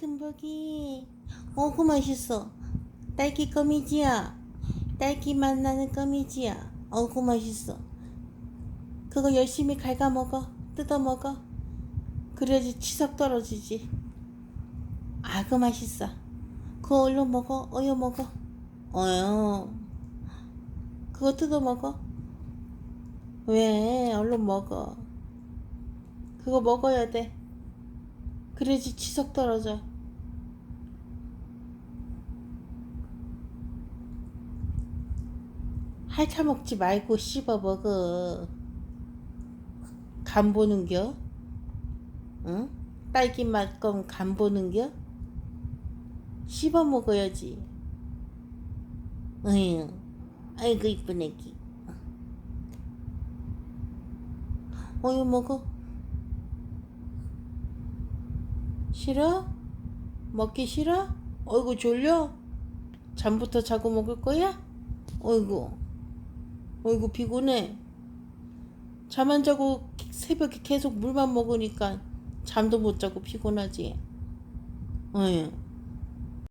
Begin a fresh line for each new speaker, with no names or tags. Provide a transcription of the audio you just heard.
듬벅이. 어구 맛있어. 딸기 껌이지야. 딸기 맛 나는 껌이지야. 어구 맛있어. 그거 열심히 갉아 먹어. 뜯어 먹어. 그래야지 치석 떨어지지. 아그 맛있어. 그거 얼른 먹어. 어여 먹어. 어여. 그거 뜯어 먹어. 왜? 얼른 먹어. 그거 먹어야 돼. 그래야지 치석 떨어져 핥아 먹지 말고 씹어 먹어 간 보는겨? 응? 딸기 맛껌 간 보는겨? 씹어 먹어야지 어휴 아이고 이쁜 애기 어휴 먹어 싫어? 먹기 싫어? 어이구 졸려? 잠부터 자고 먹을 거야? 어이구 어이구 피곤해. 잠 안 자고 새벽에 계속 물만 먹으니까 잠도 못 자고 피곤하지. 어휴